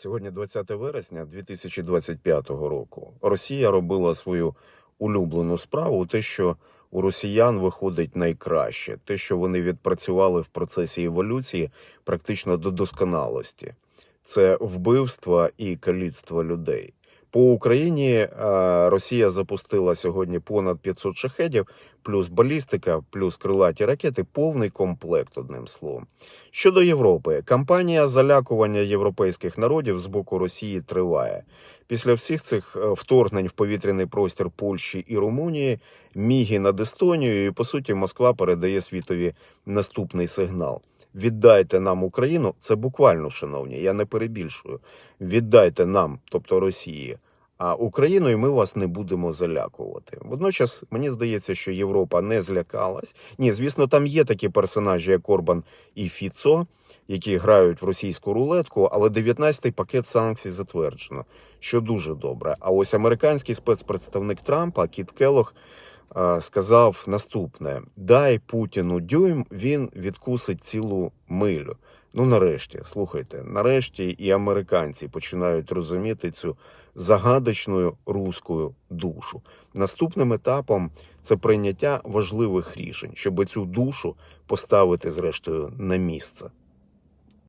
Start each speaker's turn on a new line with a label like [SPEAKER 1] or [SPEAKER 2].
[SPEAKER 1] Сьогодні 20 вересня 2025 року. Росія робила свою улюблену справу, те, що у росіян виходить найкраще, те, що вони відпрацювали в процесі еволюції практично до досконалості. Це вбивства і каліцтво людей. По Україні е, Росія запустила сьогодні понад 500 шахедів, плюс балістика, плюс крилаті ракети, повний комплект, одним словом. Щодо Європи, кампанія залякування європейських народів з боку Росії триває. Після всіх цих е, вторгнень в повітряний простір Польщі і Румунії, міги над Естонією, і по суті Москва передає світові наступний сигнал. Віддайте нам Україну, це буквально, шановні, я не перебільшую. Віддайте нам, тобто Росії, а Україну, і ми вас не будемо залякувати. Водночас мені здається, що Європа не злякалась. Ні, звісно, там є такі персонажі, як Орбан і Фіцо, які грають в російську рулетку, але 19-й пакет санкцій затверджено, що дуже добре. А ось американський спецпредставник Трампа Кіт Келох сказав наступне: дай Путіну дюйм, він відкусить цілу милю. Ну, нарешті, слухайте, нарешті і американці починають розуміти цю загадочну руську душу. Наступним етапом це прийняття важливих рішень, щоб цю душу поставити зрештою на місце.